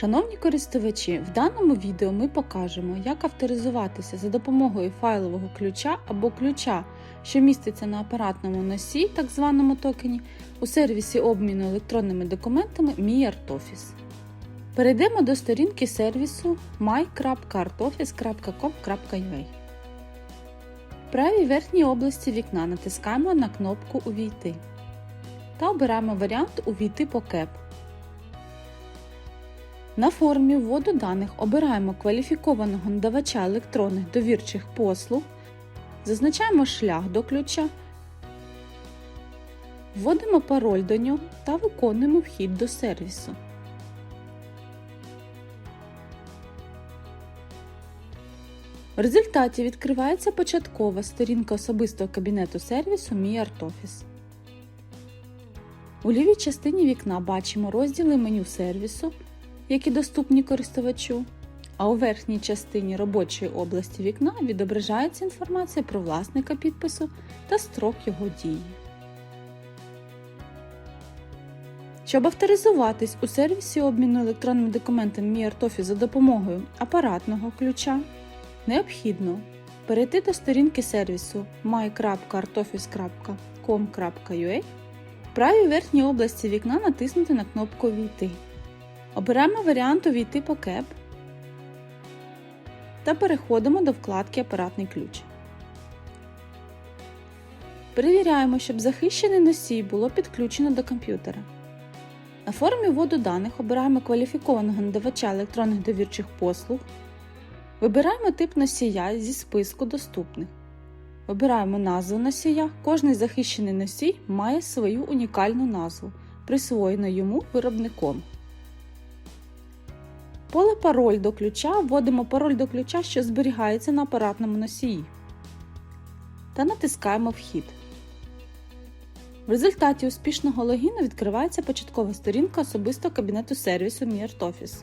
Шановні користувачі, в даному відео ми покажемо, як авторизуватися за допомогою файлового ключа або ключа, що міститься на апаратному носі, так званому токені, у сервісі обміну електронними документами MiArtOffice. Перейдемо до сторінки сервісу my.artoffice.com.ua. В правій верхній області вікна натискаємо на кнопку Увійти та обираємо варіант Увійти по КЕП. На формі вводу даних обираємо кваліфікованого надавача електронних довірчих послуг, зазначаємо шлях до ключа, вводимо пароль до нього та виконуємо вхід до сервісу. В результаті відкривається початкова сторінка особистого кабінету сервісу MiArtOffice. У лівій частині вікна бачимо розділи меню сервісу, які доступні користувачу, а у верхній частині робочої області вікна відображається інформація про власника підпису та строк його дії. Щоб авторизуватись у сервісі обміну електронними документами MiArtOffice за допомогою апаратного ключа, необхідно перейти до сторінки сервісу my.artoffice.com.ua в правій верхній області вікна натиснути на кнопку Війти. Обираємо варіант Увійти по КЕП та переходимо до вкладки Апаратний ключ. Перевіряємо, щоб захищений носій було підключено до комп'ютера. На формі вводу даних обираємо кваліфікованого надавача електронних довірчих послуг. Вибираємо тип носія зі списку доступних. Вибираємо назву носія. Кожний захищений носій має свою унікальну назву, присвоєну йому виробником. Поле пароль до ключа вводимо пароль до ключа, що зберігається на апаратному носії. Та натискаємо Вхід. В результаті успішного логіну відкривається початкова сторінка особистого кабінету сервісу MiArtOffice.